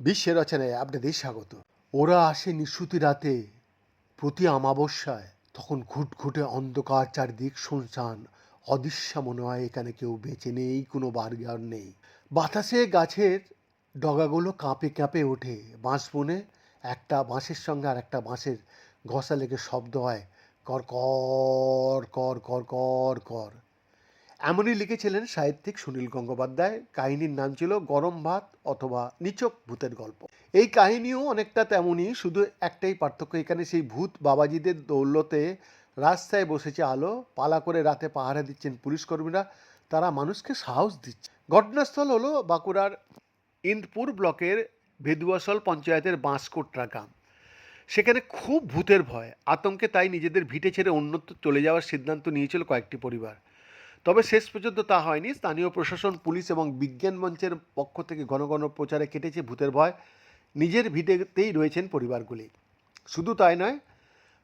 বিশ্বের রচনায় আপনাদের স্বাগত। ওরা আসে নিশুতি রাতে, প্রতি অমাবস্যায়। তখন ঘুটঘুটে অন্ধকার চারদিক শুনশান। অদৃশ্যা মনে হয় এখানে কেউ বেঁচে নেই, কোনো বার্গার নেই। বাতাসে গাছের ডগাগুলো কাঁপে কাঁপে ওঠে। বাঁশ বনে একটা বাঁশের সঙ্গে আর একটা বাঁশের ঘষা লেগে শব্দ হয়। কর কর কর কর কর কর। এমনই লিখেছিলেন সাহিত্যিক সুনীল গঙ্গোপাধ্যায়। কাহিনীর নাম ছিল গরম ভাত অথবা নিচক ভূতের গল্প। এই কাহিনীও অনেকটা তেমনই, শুধু একটাই পার্থক্য, এখানে সেই ভূত বাবাজিদের দৌলতে রাস্তায় বসেছে আলো, পালা করে রাতে পাহারা দিচ্ছেন পুলিশ কর্মীরা তারা মানুষকে সাহস দিচ্ছে। ঘটনাস্থল হলো বাঁকুড়ার ইন্দপুর ব্লকের ভেদুয়াসল পঞ্চায়েতের বাঁশকোটরা গ্রাম। সেখানে খুব ভূতের ভয়, আতঙ্কে তাই নিজেদের ভিটে ছেড়ে অন্যত্র চলে যাওয়ার সিদ্ধান্ত নিয়েছিল কয়েকটি পরিবার। তবে শেষ পর্যন্ত তা হয়নি। স্থানীয় প্রশাসন, পুলিশ এবং বিজ্ঞান মঞ্চের পক্ষ থেকে ঘন ঘন প্রচারে কেটেছে ভূতের ভয়। নিজের ভিটেতেই রয়েছেন পরিবারগুলি। শুধু তাই নয়,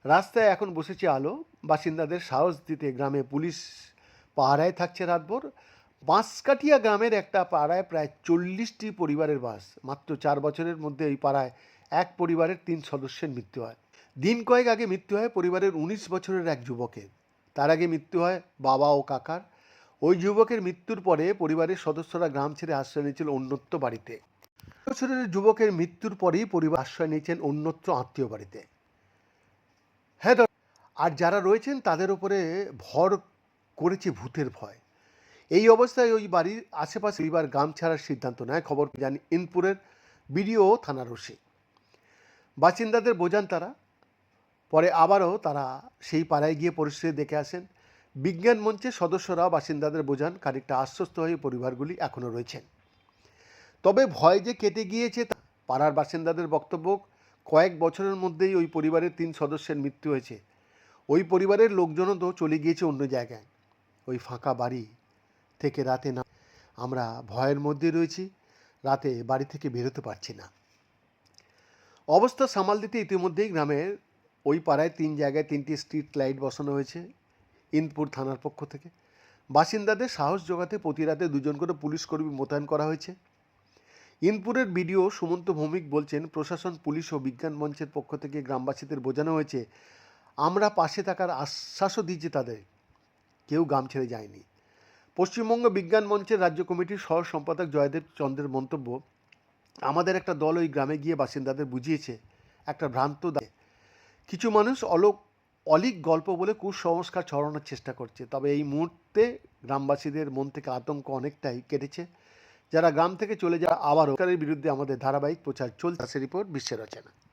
রাস্তায় এখন বসেছে আলো। বাসিন্দাদের সাহস দিতে গ্রামে পুলিশ পাহারায় থাকছে রাতভর। বাঁশকাঠিয়া গ্রামের একটা পাড়ায় প্রায় চল্লিশটি পরিবারের বাস। মাত্র চার বছরের মধ্যে এই পাড়ায় এক পরিবারের তিন সদস্যের মৃত্যু হয়। দিন কয়েক আগে মৃত্যু হয় পরিবারের উনিশ বছরের এক যুবকের। তার আগে মৃত্যু হয় বাবা ও কাকার। ওই যুবকের মৃত্যুর পরে পরিবারের সদস্যরা গ্রাম ছেড়ে আশ্রয় নিয়েছিল অন্যত্র বাড়িতে। বছরের যুবকের মৃত্যুর পরেই পরিবার আশ্রয় নিয়েছেন অন্যত্র আত্মীয় বাড়িতে। হ্যাঁ আর যারা রয়েছেন তাদের উপরে ভর করেছে ভূতের ভয়। এই অবস্থায় ওই বাড়ির আশেপাশে এবার গ্রাম ছাড়ার সিদ্ধান্ত নেয়, খবর জানি ইনপুরের বিডিও থানার ওসি। বাসিন্দাদের বোঝান তারা পরে আবারও তারা সেই পাড়ায় গিয়ে পরিস্থিতি দেখে আসেন। বিজ্ঞান মঞ্চের সদস্যরাও বাসিন্দাদের বোঝান খানিকটা আশ্বস্ত হয়ে পরিবারগুলি এখনও রয়েছেন। তবে ভয় যে কেটে গিয়েছে তা পাড়ার বাসিন্দাদের বক্তব্য কয়েক বছরের মধ্যেই ওই পরিবারের তিন সদস্যের মৃত্যু হয়েছে। ওই পরিবারের লোকজনও তো চলে গিয়েছে অন্য জায়গায়। ওই ফাঁকা বাড়ি থেকে রাতে না আমরা ভয়ের মধ্যে রয়েছি, রাতে বাড়ি থেকে বেরোতে পারছি না। অবস্থা সামাল দিতে ইতিমধ্যেই গ্রামের ওই পাড়ায় তিন জায়গায় তিনটি স্ট্রিট লাইট বসানো হয়েছে, ইন্দপুর থানার পক্ষ থেকে। বাসিন্দাদের সাহস জোগাতে প্রতি রাতে দুজন করে পুলিশ কর্মী মোতায়েন করা হয়েছে। ইনপুরের বিডিও সুমন্ত ভৌমিক বলছেন, প্রশাসন, পুলিশ ও বিজ্ঞান মঞ্চের পক্ষ থেকে গ্রামবাসীদের বোঝানো হয়েছে, আমরা পাশে থাকার আশ্বাসও দিয়েছি তাদের। কেউ গ্রাম ছেড়ে যায়নি। পশ্চিমবঙ্গ বিজ্ঞান মঞ্চের রাজ্য কমিটির সহ সম্পাদক জয়দেব চন্দ্রের মন্তব্য, আমাদের একটা দল ওই গ্রামে গিয়ে বাসিন্দাদের বুঝিয়েছে, একটা ভ্রান্ত দায় কিছু মানুষ অলোক, অলিক গল্প বলে কুসংস্কার ছড়ানোর চেষ্টা করছে। তবে এই মুহূর্তে গ্রামবাসীদের মন থেকে আতঙ্ক অনেকটাই কেটেছে। যারা গ্রাম থেকে চলে যাওয়া আবারও বিরুদ্ধে আমাদের ধারাবাহিক প্রচার চলছে রিপোর্ট বিশ্বের রচনা